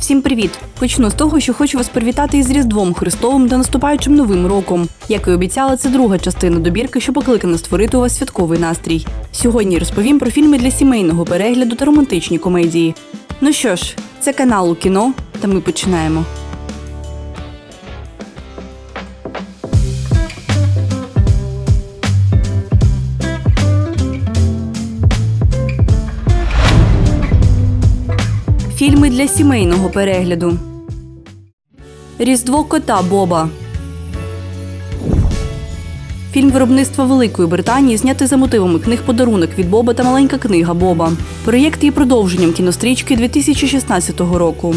Всім привіт! Почну з того, що хочу вас привітати із Різдвом Христовим та наступаючим новим роком. Як і обіцяла, це друга частина добірки, що покликана створити у вас святковий настрій. Сьогодні розповім про фільми для сімейного перегляду та романтичні комедії. Ну що ж, це канал у кіно, та ми починаємо. Фільми для сімейного перегляду. Різдво кота Боба. Фільм виробництва Великої Британії знятий за мотивами книг подарунок від Боба та маленька книга Боба. Проєкт є продовженням кінострічки 2016 року.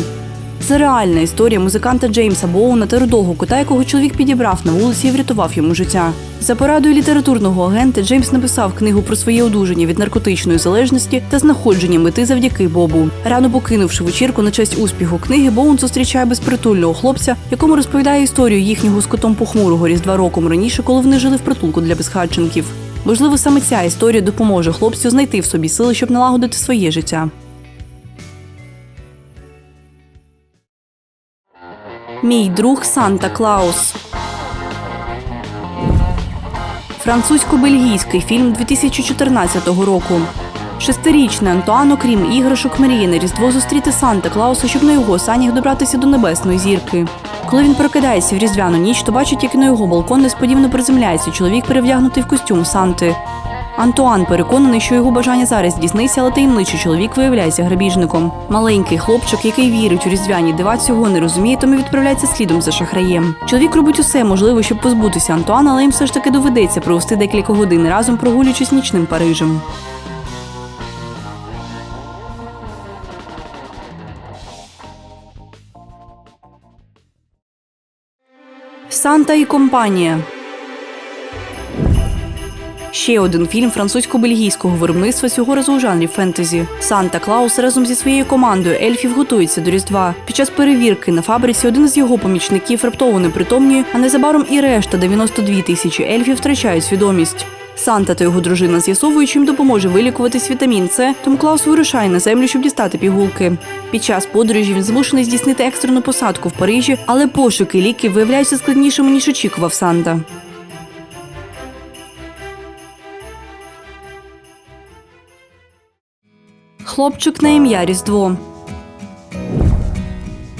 Це реальна історія музиканта Джеймса Боуна та рудого кота, якого чоловік підібрав на вулиці і врятував йому життя. За порадою літературного агента Джеймс написав книгу про своє одужання від наркотичної залежності та знаходження мети завдяки Бобу. Рано покинувши вечірку на честь успіху книги, Боун зустрічає безпритульного хлопця, якому розповідає історію їхнього з котом похмурого різдва роком раніше, коли вони жили в притулку для безхатченків. Можливо, саме ця історія допоможе хлопцю знайти в собі сили, щоб налагодити своє життя. Мій друг Санта Клаус. Французько-бельгійський фільм 2014 року. Шестирічний Антуан, окрім іграшок, мріє на Різдво зустріти Санта Клауса, щоб на його санях добратися до небесної зірки. Коли він прокидається в різдвяну ніч, то бачить, як на його балкон несподівано приземляється чоловік, перевдягнутий в костюм Санти. Антуан переконаний, що його бажання зараз здійсниться, але таємничий чоловік виявляється грабіжником. Маленький хлопчик, який вірить у різдвяні дива, цього не розуміє, тому відправляється слідом за шахраєм. Чоловік робить усе можливе, щоб позбутися Антуана, але їм все ж таки доведеться провести декілька годин разом, прогулюючись нічним Парижем. Санта і компанія. Ще один фільм французько-бельгійського виробництва цього разу у жанрі фентезі. Санта Клаус разом зі своєю командою ельфів готується до Різдва. Під час перевірки на фабриці один з його помічників раптово непритомнює, а незабаром і решта 92 тисячі ельфів втрачають свідомість. Санта та його дружина з'ясовують, їм допоможе вилікуватись вітамін С, тому Клаус вирушає на землю, щоб дістати пігулки. Під час подорожі він змушений здійснити екстрену посадку в Парижі, але пошуки ліків виявляються складнішими, ніж очікував Санта. Хлопчик на ім'я Різдво.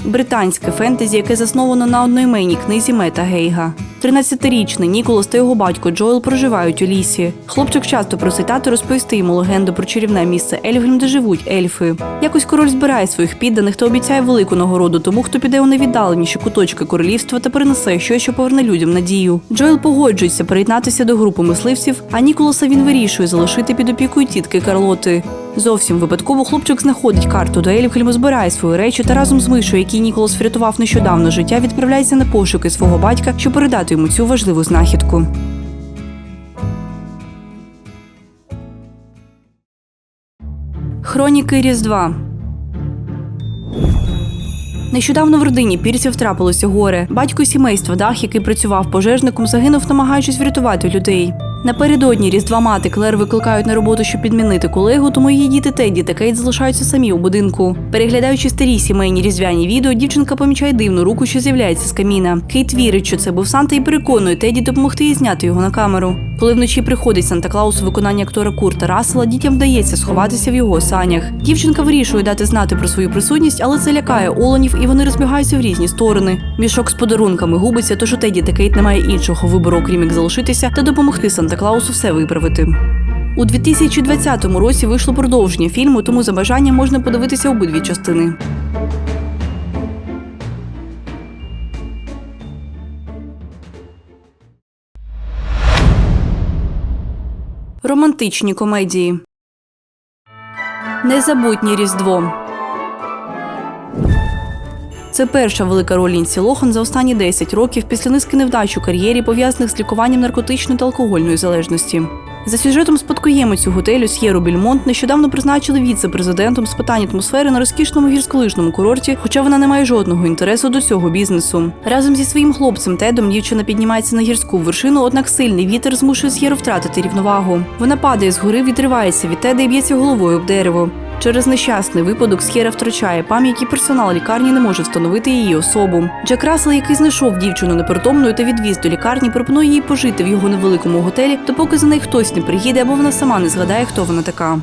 Британське фентезі, яке засновано на одноіменній книзі Мета Гейга. 13-річний Ніколас та його батько Джоел проживають у лісі. Хлопчик часто просить тата розповісти йому легенду про чарівне місце Ельфгрім, де живуть ельфи. Якось король збирає своїх підданих та обіцяє велику нагороду тому, хто піде у найвіддаленіші куточки королівства та принесе щось, що поверне людям надію. Джоел погоджується приєднатися до групи мисливців, а Ніколаса він вирішує залишити під опікою тітки Карлоти. Зовсім випадково хлопчик знаходить карту до Ельфгріму, збирає свої речі та разом з мишою, який Ніколас врятував нещодавно життя, відправляється на пошуки свого батька, щоб передати йому цю важливу знахідку. Хроніки Різдва. Нещодавно в родині Пірсів трапилося горе. Батько сімейства Дах, який працював пожежником, загинув, намагаючись врятувати людей. Напередодні Різдва мати Клер викликають на роботу, щоб підмінити колегу, тому її діти Теді та Кейт залишаються самі у будинку. Переглядаючи старі сімейні різдвяні відео, дівчинка помічає дивну руку, що з'являється з каміна. Кейт вірить, що це був Санта, і переконує Теді допомогти їй зняти його на камеру. Коли вночі приходить Санта Клаус у виконанні актора Курта Рассела, дітям вдається сховатися в його санях. Дівчинка вирішує дати знати про свою присутність, але це лякає оленів, і вони розбігаються в різні сторони. Мішок з подарунками губиться, тож у Теді та Кейт немає іншого вибору, окрім як залишитися та допомогти Санта Клаусу все виправити. У 2020 році вийшло продовження фільму, тому за бажанням можна подивитися обидві частини. Романтичні комедії. Незабутнє Різдво. Це перша велика роль Лінсі Лохан за останні 10 років після низки невдач у кар'єрі, пов'язаних з лікуванням наркотичної та алкогольної залежності. За сюжетом спадкоємицю готелю С'єру Більмонт нещодавно призначили віце-президентом з питань атмосфери на розкішному гірськолижному курорті, хоча вона не має жодного інтересу до цього бізнесу. Разом зі своїм хлопцем Тедом дівчина піднімається на гірську вершину, однак сильний вітер змушує С'єру втратити рівновагу. Вона падає з гори, відривається від Теда і б'ється головою об дерево. Через нещасний випадок С'єра втрачає пам'ять і персонал лікарні не може встановити її особу. Джек Рассел, який знайшов дівчину непритомною та відвіз до лікарні, пропонує їй пожити в його невеликому готелі, допоки за нею хтось не приїде або вона сама не згадає, хто вона така.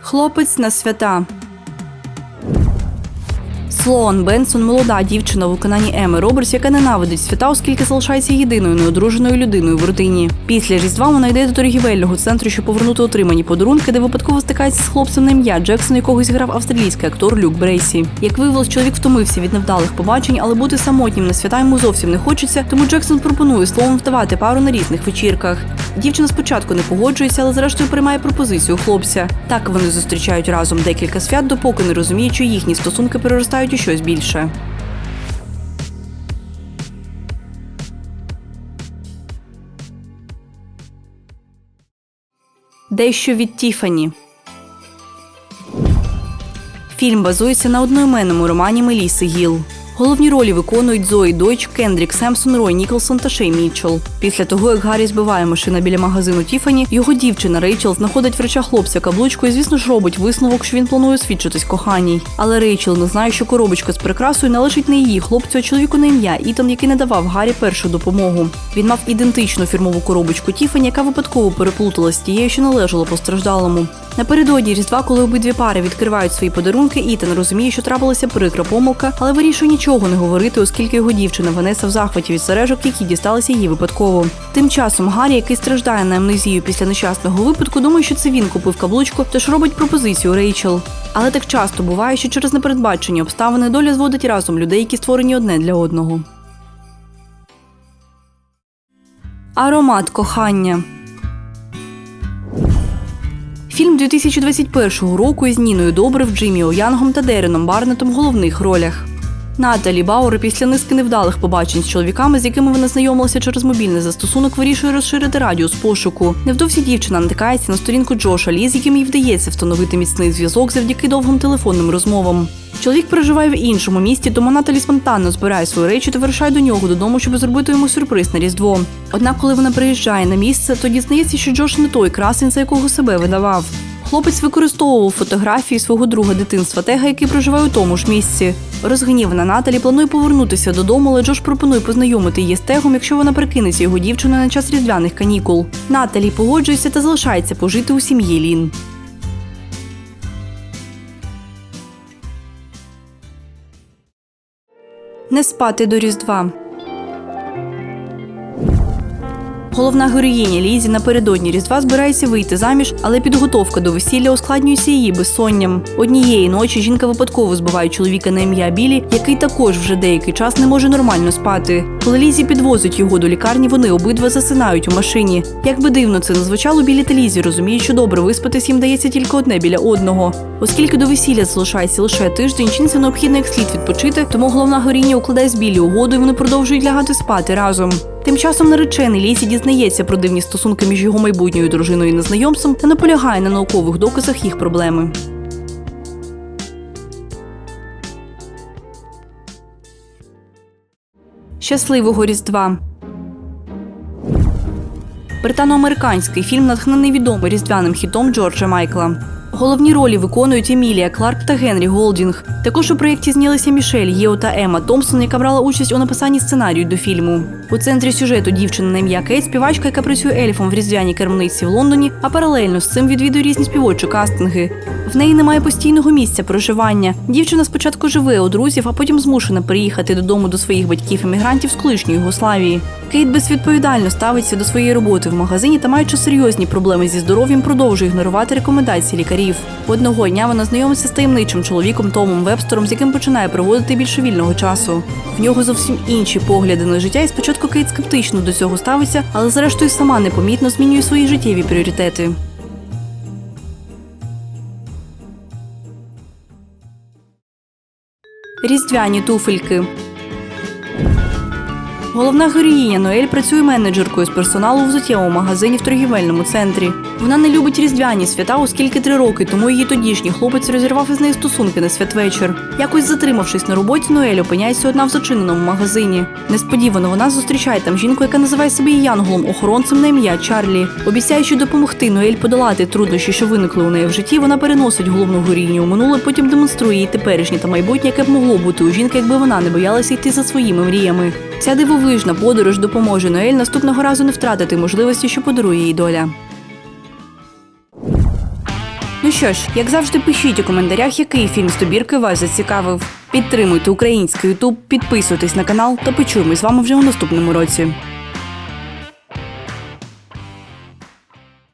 Хлопець на свята. Слоан Бенсон молода дівчина у виконанні Еми Робертс, яка ненавидить свята, оскільки залишається єдиною неодруженою людиною в родині. Після різдва вона йде до торгівельного центру, щоб повернути отримані подарунки, де випадково стикається з хлопцем на ім'я Джексон, якого зіграв австралійський актор Люк Брейсі. Як виявилось, чоловік втомився від невдалих побачень, але бути самотнім на свята йому зовсім не хочеться, тому Джексон пропонує словом вдавати пару на різних вечірках. Дівчина спочатку не погоджується, але зрештою приймає пропозицію хлопця. Так вони зустрічають разом декілька свят, допоки не розуміють, що їхні стосунки переростають у щось більше. Дещо від Тіфані. Фільм базується на одноіменному романі Меліси Гіл. Головні ролі виконують Зої Дойч, Кендрік Семсон, Рой Ніколсон та Шей Мітчелл. Після того, як Гаррі збиває машина біля магазину Тіфані, його дівчина Рейчел знаходить в речах хлопця каблучку і, звісно ж, робить висновок, що він планує свідчитись коханій. Але Рейчел не знає, що коробочка з прикрасою належить не її хлопцю, а чоловіку на ім'я Ітан, який не давав Гаррі першу допомогу. Він мав ідентичну фірмову коробочку Тіфані, яка випадково переплуталась тією, що належала постраждалому. Напередодні Різдва, коли обидві пари відкривають свої подарунки, Ітан розуміє, що трапилася прикра помилка, але вирішує нічого не говорити, оскільки його дівчина Ванеса в захваті від сережок, які дісталися їй випадково. Тим часом Гаррі, який страждає на амнезію після нещасного випадку, думає, що це він купив каблучку, тож робить пропозицію Рейчел. Але так часто буває, що через непередбачені обставини доля зводить разом людей, які створені одне для одного. Аромат кохання. Фільм 2021 року із Ніною Добрив, Джиммі О'Янгом та Дереном Барнетом в головних ролях. Наталі Бауер після низки невдалих побачень з чоловіками, з якими вона знайомилася через мобільний застосунок, вирішує розширити радіус пошуку. Невдовзі дівчина натикається на сторінку Джоша Лі, з яким їй вдається встановити міцний зв'язок завдяки довгим телефонним розмовам. Чоловік проживає в іншому місті, тому Наталі спонтанно збирає свої речі та вирушає до нього додому, щоб зробити йому сюрприз на різдво. Однак, коли вона приїжджає на місце, то дізнається, що Джош не той красень, за якого себе видавав. Хлопець використовував фотографії свого друга дитинства Тега, який проживає у тому ж місці. Розгнівана Наталі планує повернутися додому, але Джош пропонує познайомити її з Тегом, якщо вона прикинеться його дівчиною на час різдвяних канікул. Наталі погоджується та залишається пожити у сім'ї Лін. Не спати до Різдва. Головна героїня Лізі напередодні Різдва збирається вийти заміж, але підготовка до весілля ускладнюється її безсонням. Однієї ночі жінка випадково збиває чоловіка на ім'я Білі, який також вже деякий час не може нормально спати. Коли Лізі підвозить його до лікарні, вони обидва засинають у машині. Як би дивно це не звучало, Білі та Лізі розуміють, що добре виспатись їм дається тільки одне біля одного. Оскільки до весілля залишається лише тиждень, жінці необхідно як слід відпочити, тому головна героїня укладає з Білі угоду, і вони продовжують лягати спати разом. Тим часом наречений Лісі дізнається про дивні стосунки між його майбутньою дружиною і незнайомцем та наполягає на наукових доказах їх проблеми. Щасливого Різдва. Британо-американський фільм натхнений відомим різдвяним хітом Джорджа Майкла. Головні ролі виконують Емілія Кларк та Генрі Голдінг. Також у проєкті знялися Мішель Єо та Ема Томпсон, яка брала участь у написанні сценарію до фільму. У центрі сюжету дівчина на ім'я Кейт, співачка, яка працює ельфом в різдвяній кермниці в Лондоні, а паралельно з цим відвідує різні співочі кастинги. В неї немає постійного місця проживання. Дівчина спочатку живе у друзів, а потім змушена приїхати додому до своїх батьків-емігрантів з колишньої Югославії. Кейт безвідповідально ставиться до своєї роботи в магазині та, маючи серйозні проблеми зі здоров'ям, продовжує ігнорувати рекомендації лікарів. Одного дня вона знайомиться з таємничим чоловіком Томом Вебстером, з яким починає проводити більше вільного часу. В нього зовсім інші погляди на життя, і спочатку Кейт скептично до цього ставиться, але зрештою сама непомітно змінює свої життєві пріоритети. Різдвяні туфельки. Головна героїня Ноель працює менеджеркою з персоналу в взуттєвому магазині в торгівельному центрі. Вона не любить різдвяні свята, оскільки три роки тому її тодішній хлопець розірвав із нею стосунки на святвечір. Якось затримавшись на роботі, Ноель опиняється одна в зачиненому магазині. Несподівано вона зустрічає там жінку, яка називає себе Янголом, охоронцем на ім'я Чарлі. Обіцяючи допомогти Ноель подолати труднощі, що виникли у неї в житті, вона переносить головну героїню у минуле, потім демонструє їй теперішнє та майбутнє, яке б могло бути у жінки, якби вона не боялася йти за своїми мріями. Ця дивовижна подорож допоможе Ноель наступного разу не втратити можливості, що подарує їй доля. Ну що ж, як завжди, пишіть у коментарях, який фільм з добірки вас зацікавив. Підтримуйте український Ютуб, підписуйтесь на канал та почуємось з вами вже у наступному році.